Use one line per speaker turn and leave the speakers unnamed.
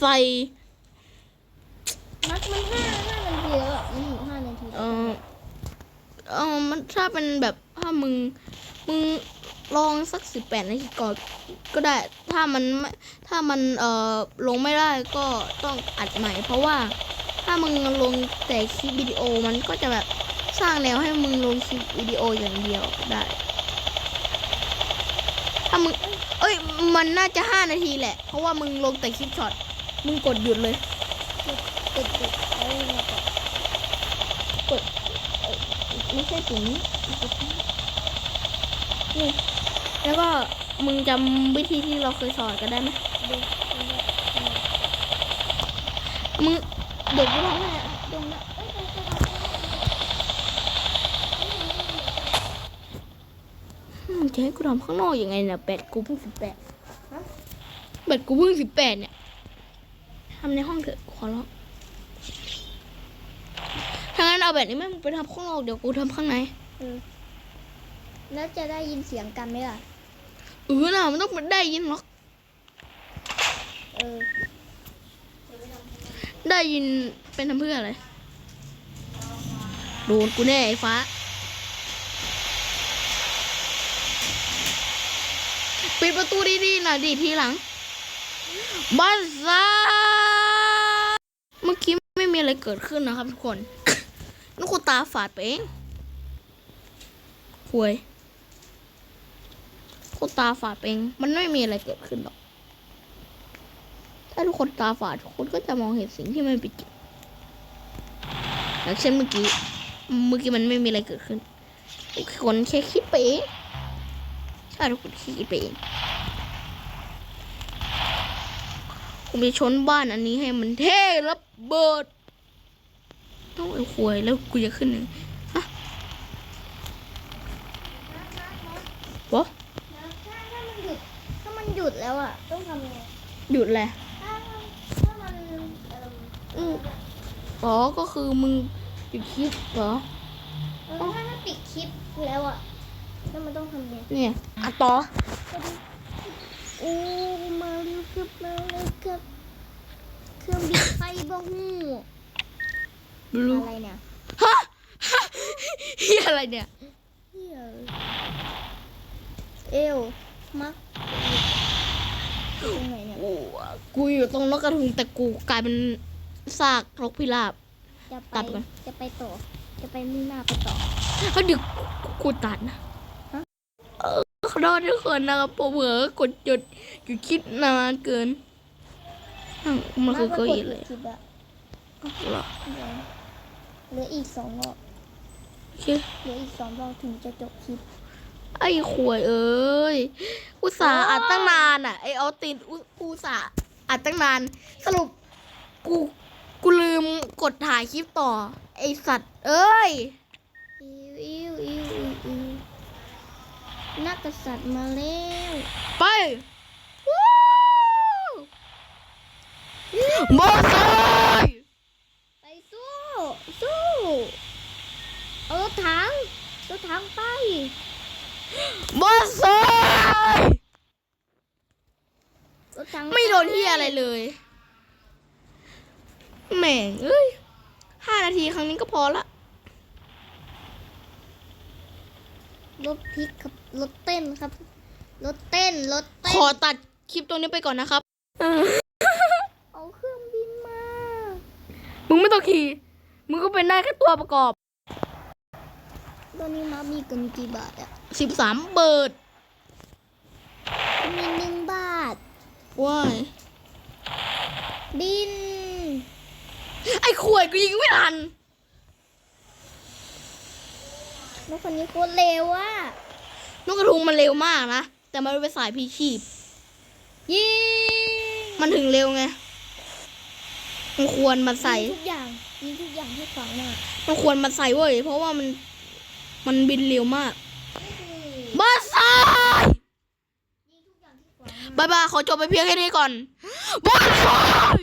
ใส่
มักมันห้าห้านาทีแล้วอะมันอยู่ห้านาที
เออเออมันถ้าเป็นแบบถ้ามึง มึงลองสักสิบแปดนาทีก่อนก็ได้ ถ้ามันไม่ถ้ามันเอ่อลงไม่ได้ก็ต้องอัดใหม่ เพราะว่าถ้ามึงลงแต่คลิปวิดีโอมันก็จะแบบสร้างแนวให้มึงลงคลิปวิดีโออย่างเดียวได้ ถ้ามึง เอ้ย มันน่าจะห้านาทีแหละ เพราะว่ามึงลงแต่คลิปช็อต มึงกดหยุดเลย
กดกดไงต่อก
ดไม่ใช่ปุ่มนี้นี่แล้วก็มึงจำวิธีที่เราเคยสอนกันได้ไหมมึงเดี๋ยวกูทำให้ตรงนั้นจะให้กูทำข้างนอกยังไงเนี่ยแบตกูเพิ่งสิบแปดแบตกูเพิ่งสิบแปดเนี่ยำในห้องเถอะขอร้องถ้างั้นเอาแบบนี้แม่งไปทำข้างนอกเดี๋ยวกูทำข้างใน
เออแล้วจะได้ยินเสียงกันไหมล่ะ
เออน่ะมันต้องได้ยินหรอก
เออ
ได้ยินเป็นทำเพื่ออะไร โดนกูแน่ไอ้ฟ้า ปิดประตูดีๆหน่อยดิทีหลังบ้าซาเมื่อกี้ไม่มี อะไรเกิดขึ้นนะครับทุกคนนึกว่าตาฝาดไปเองหวยกูตาฝาดไปเอง มันไม่มีอะไรเกิดขึ้นหรอก ถ้าทุกคนตาฝาดทุกคนก็จะมองเห็นสิ่งที่ไม่เป็นจริงอย่างเช่นเมื่อกี้ เมื่อกี้มันไม่มีอะไรเกิดขึ้นทุกคนแค่คิดไปเองใช่ทุกคนค่คิดไปเองผมจะชนบ้านอันนี้ให้มันเท่ระเบิด ต้องไอ้ควยแล้วกูจะขึ้นฮะวะ
ถ้าถ้ามันหยุดถ้ามันหยุดแล้วอะต้องทำไง
หยุดแหละ
ถ้าถ้ามันอ่อ
อืมอ๋อก็คือมึงหยุดคลิปเหรอ
ถ้าถ้าปิดคลิปแล้วอะแล้วมันต้องทำไง
เนี่ยอะต่อ
โอ้มาเร็วครับมาเร็วครับเครื่องบินไฟบ่ฮู้
ไม่ รู้
อะไรเนี่ย
ฮะฮะเฮียอะไรเนี่ย
เหี้ยเอวมักตรงไหนเนี่ย
กูอะกูอยู่ตรงนกกระทุงแต่กูกลายเป็นซากนกพิราบ
จะไป
ตัดก่อน
จะไปต่อ จะไปมุ่งหน้าไปต่อ
เขาเดี๋ยวกูตัดนะ
ฮะ
เออขอโทษทุกคนนะครับผมเผลอกดหยุดหยุดคิดนานเกินอ้าวมันคือเก้าอี้เลย
คลิปอะ
อ้าวเหรอ
เดี๋ยวเหลืออีกสองรอบ
โอเค
เหลืออีกสองรอบถึงจะจบคลิป
ไอ้ขวยเอ้ย อุตส่าห์อัดตั้งนานอะ ไอ้ออตินอุอุตส่าห์อัดตั้งนาน สรุปกูกูลืมกดถ่ายคลิปต่อ ไอสัตว์ เอ้ย
อิวอิวอิวอิวอิวนักกษัตริย์มาแล้ว
ไปวู้มอไซค์
ไปสู้สู้เอาร ถถังรถถังไป
มอไซค์
รถถัง
ไม่โดนที่อะไรเลยแหม่งเอ้ยห้านาทีครั้งนี้ก็พอละ
รถพลิกครับรถเต้นครับรถเต้นรถเต้
ข
น
อตัดคลิปตรงนี้ไปก่อนนะครับ
เอาเครื่องบินมา
มึงไม่ต้องขี่ มึงก็เป็นได้แค่ตัวประกอบ
ตอนนี้มามีเงินกี่บาทอะ
สิบสามเบิร์ด
มีหนึ่งบาท
ว้าย
บิน
ไอ้ขวยกูยิงไม่ทัน
รถคันนี้โคตรเร็วอะ
นกกระทุงมันเร็วมากนะ แต่มันเป็นสายพีชีพ
ยิง
มันถึงเร็วไง มันควรมาใส่
มีทุกอย่างมีทุกอย่างให้ขวางหน้า
มันควรมาใส่เว้ย เพราะว่ามัน มันบินเร็วมากบ้าสาย
มีทุกอย่างที่ขวางหน้า
บายบายขอจบไปเพียงแค่นี้ก่อนบ้าสาย